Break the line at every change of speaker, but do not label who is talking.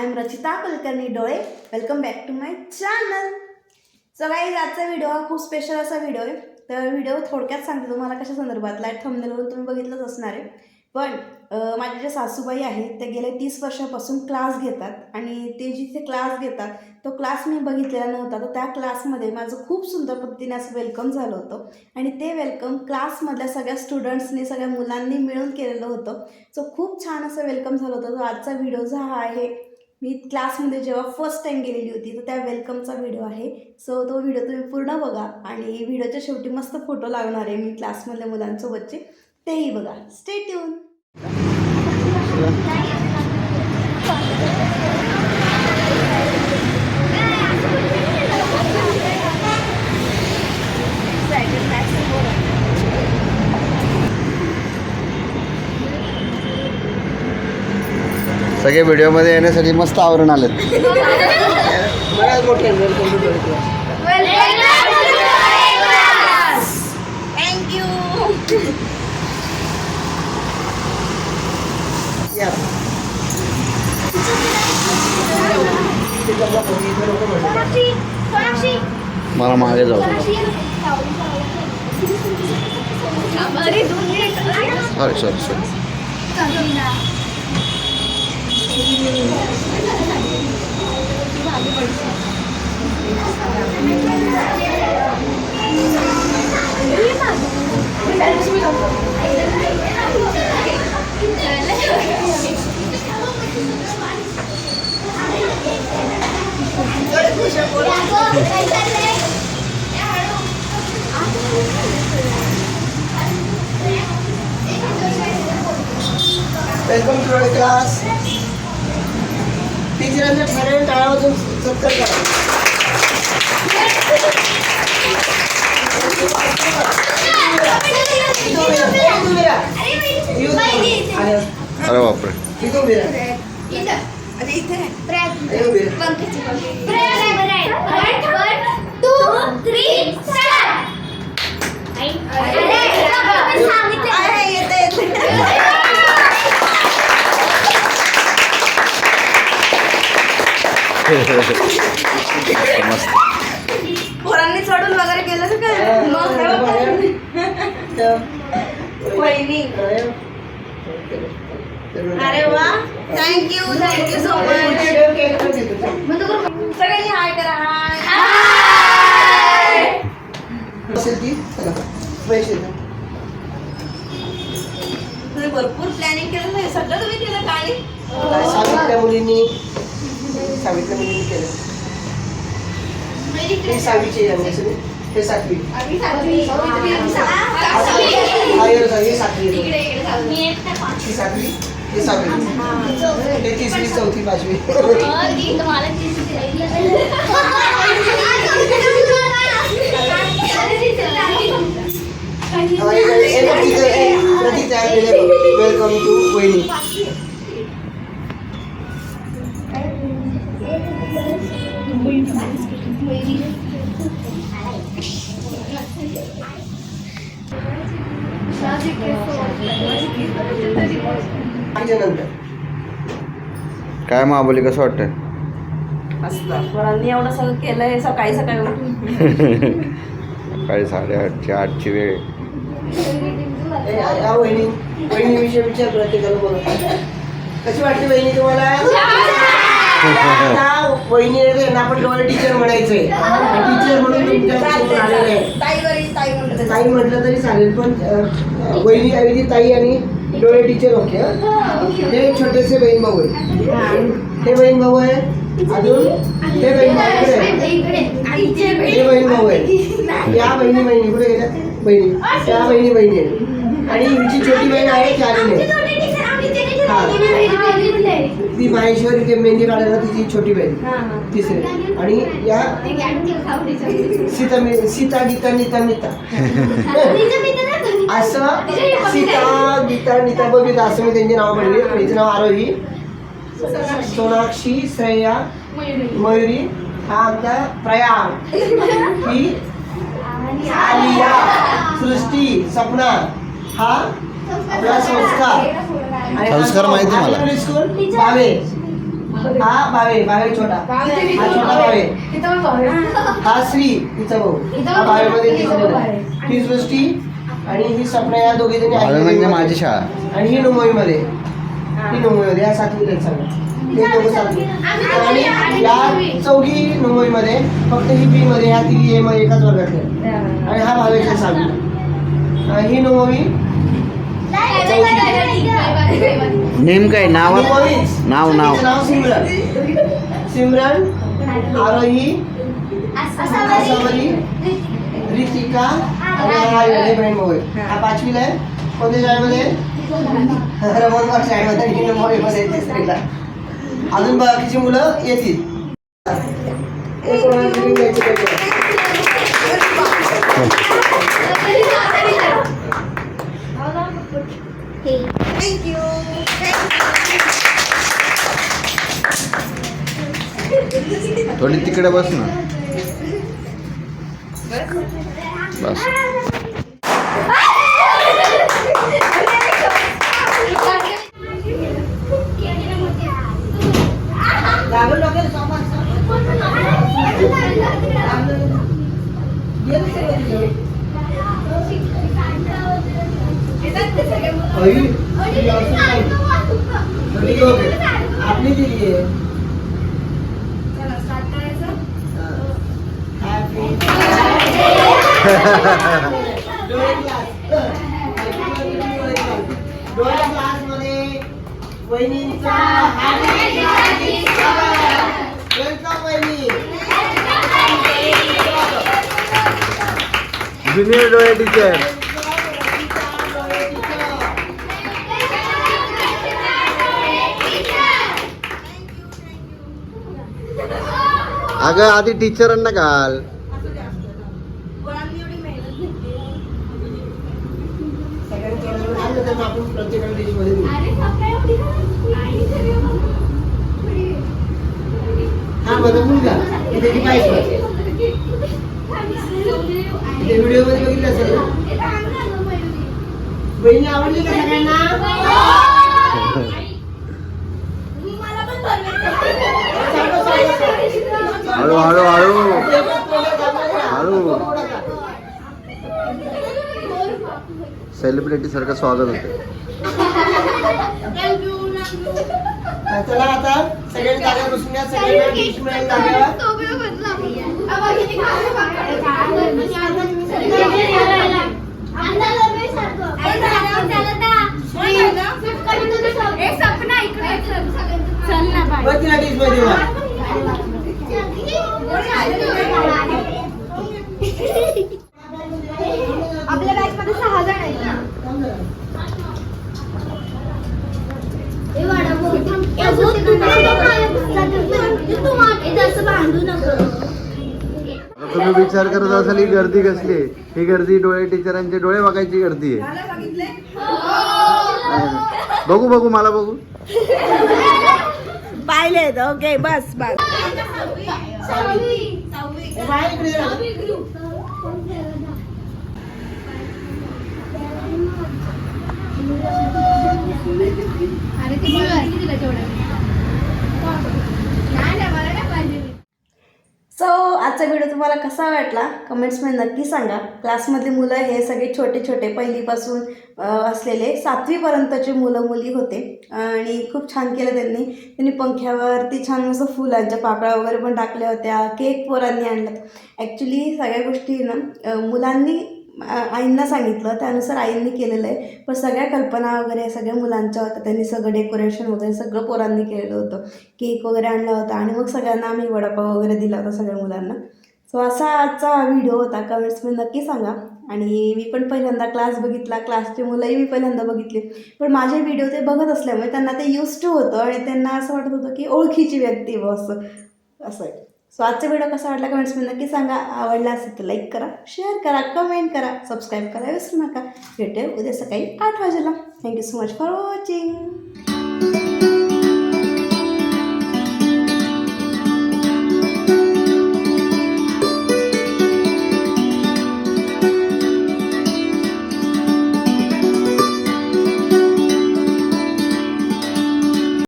I M Rachita Kulkarni Dole. Welcome back to my channel चला आजचा video हा खूप स्पेशल असा व्हिडिओ आहे. तर व्हिडिओ थोडक्यात सांगते तुम्हाला कशा संदर्भातला आहे. थंबनेलवरून तुम्ही बघितलंच असणार आहे. पण माझे जे सासूबाई आहेत ते गेले तीस वर्षापासून क्लास घेतात. आणि ते जिथे क्लास घेतात तो क्लास मी बघितलेला नव्हता. तर त्या क्लासमध्ये माझं खूप सुंदर पद्धतीने असं वेलकम झालं होतं. आणि ते वेलकम क्लासमधल्या सगळ्या स्टुडंट्सनी सगळ्या मुलांनी मिळून केलेलं होतं. सो खूप छान असं वेलकम झालं होतं. तो आजचा व्हिडिओ जो हा आहे मी क्लासमध्ये जेव्हा फर्स्ट टाईम गेलेली होती तर त्या वेलकमचा व्हिडिओ आहे. सो तो व्हिडिओ तुम्ही पूर्ण बघा आणि व्हिडिओच्या शेवटी मस्त फोटो लागणार आहे मी क्लासमधल्या मुलांसोबतचे. तेही बघा. स्टे ट्यून
सगळे व्हिडिओमध्ये येण्यासाठी मस्त आवरण आलेत. मला मागे जाऊ sorry sorry sorry
welcome to class टीचरांच्या टाळा वाजून सत्कार करा. इथं उभे राहा. इथं
अरे बापरे
इथं उभे राहा.
आहे, पोरांनी चढून वगैरे केलं तर काय? मग अरे वा. थँक्यू थँक्यू सो मच सगळ्यांनी हाय करा. हाय
असेल
तुम्ही भरपूर प्लॅनिंग केलं नाही सगळं तुम्ही केलं काय
सांगितलं मुलींनी? मुलींनी सावित्र्या मुलींनी केलं? हे सहावीचे आहे सगळे हे सातवी. हा सातवी. ही सातवी. हे सहावी हे तिसरी चौथी पाचवी. वेलकम टू वहिनी
काय महाबली कसं वाटतंय?
असतं पोरांनी एवढं सगळं केलंय सकाळी सकाळी उठून.
सकाळी साडेआठची आठची वेळ.
वहिनी वहिनीविषयी विचार प्रत्येकाला बोलत कशी वाटली वहिनी तुम्हाला? आता ना आपण डोळे टीचर म्हणायचंय. टीचर म्हणून तुमच्यासमोर आलेलं आहे.
ताईवरी ताई म्हणलं
म्हटलं तरी चालेल पण अं, वहिनी ऐवजी ताई आणि डोळे टीचर ओके. हं? हे छोटेसे बहीण भाऊ आहे हे बहीण भाऊ आहे अजून? हे बहीण भाऊ इकडे आहे. हे बहीण. भाऊ आहे. या बहिणी बहिणी कुठे गेल्या? बहिणी. त्या बहिणी बहिणी आहेत. आणि हिची छोटी बहीण आहे चालीने ती माहेश्वरी ते मेहंदी काढायला तिची छोटी बहीण. तिसरी. आणि या सीता मी- सीता गीता नीता नीता. असं? सीता गीता नीता बबिता असं मी त्यांची नाव पडली. हिचं नाव आरोही. सोनाक्षी श्रेया मयुरी. हा आमचा प्रयाग. ही आलिया. सृष्टी सपना. हा आपला संस्कार. आणि
संस्कार माहिती मला.
स्कूल बावे. हा भावे भावे छोटा. हा छोटा भावे हा श्री तिचा भाऊ हा भावेमध्ये. ही सृष्टी आणि ही सपना या दोघी जणी आहेत
म्हणजे. माझी शाळा.
आणि ही नुमोईमध्ये. ही. नुमोईमध्ये या सातवीत आहेत सगळ्या ते दोघं सातवी आणि या चौघी नुमोईमध्ये फक्त ही बी मध्ये ह्या तिघी ए मध्ये एकाच वर्गातल्या आणि हा सहावी आणि ही नुमोई.
नेम काय नाव
नुमोईच
नाव नाव
तिचं नाव. सिमरन. सिमरन आरोही आसावरी रितिका आणि हा हे बहीण भाऊ आहे. हा. पाचवीला आहे. कोणत्या शाळेमध्ये? रमणबाग शाळेमध्ये आणि आहे तिसरीला अजून बाकीची मुलं येतील.
थोडी तिकडे बस ना.
ओके. आपली दिली आहे Happy डोळे glass. डोळे glass मध्ये वहिनींचा
ज्युनियर डोळे टीचर अगं आधी टीचरांना घाल
सगळ्यांनी मग आपण प्रत्येकाला डिशमध्ये देऊ. हा माझा मुलगा. हे त्याची बायको ते व्हिडिओमध्ये बघितलं असेल. ना? बहिणी आवडली का सगळ्यांना?
हळू हळू हळू. हळू. सेलिब्रिटी सारखं स्वागत होते
चला आता जागा जागा. बघ तिला डिशमध्ये वा.
आपल्या बॅच मध्ये सहा जण आहेत बांधू नको
आता तुम्ही विचार करत असाल ही गर्दी कसली आहे? ही गर्दी डोळे टीचरांचे डोळे बघायची गर्दी आहे. बघू बघू मला बघू
पाहिले ओके बस बस.
अरे ती दिला तेवढं नाही नाही मला नाही पाहिजे
सो आजचा व्हिडिओ तुम्हाला कसा वाटला? कमेंट्समध्ये नक्की सांगा. क्लासमधली मुलं हे सगळे छोटे छोटे पहिलीपासून असलेले सातवीपर्यंतचे मुलं मुली होते. आणि खूप छान केलं त्यांनी. त्यांनी पंख्यावरती छान मस्त फुलांच्या पाकळ्या वगैरे पण टाकल्या होत्या केक पोरांनी आणल्यात. ॲक्च्युली सगळ्या गोष्टी ना मुलांनी आईंना सांगितलं त्यानुसार आईंनी केलेलं आहे. पण सगळ्या कल्पना वगैरे सगळ्या मुलांच्या होत्या. त्यांनी सगळं डेकोरेशन वगैरे सगळं पोरांनी केलेलं होतं. केक वगैरे आणला होता. आणि मग सगळ्यांना आम्ही वडापाव वगैरे दिला होता सगळ्या मुलांना. सो असा आजचा व्हिडिओ होता. कमेंट्समध्ये नक्की सांगा. आणि मी पण पहिल्यांदा क्लास बघितला. क्लासचे मुलंही मी पहिल्यांदा बघितले. पण माझे व्हिडिओ ते बघत असल्यामुळे त्यांना ते युज टू होतं. आणि त्यांना असं वाटत होतं की ओळखीची व्यक्ती व असं. असं आहे. सो आजचा व्हिडिओ कसा वाटला कमेंट्समध्ये नक्की सांगा. आवडला असेल तर लाईक करा शेअर करा कमेंट करा सबस्क्राईब करा विसरू नका. भेटेल उद्या सकाळी आठ वाजेला. Thank you so much for watching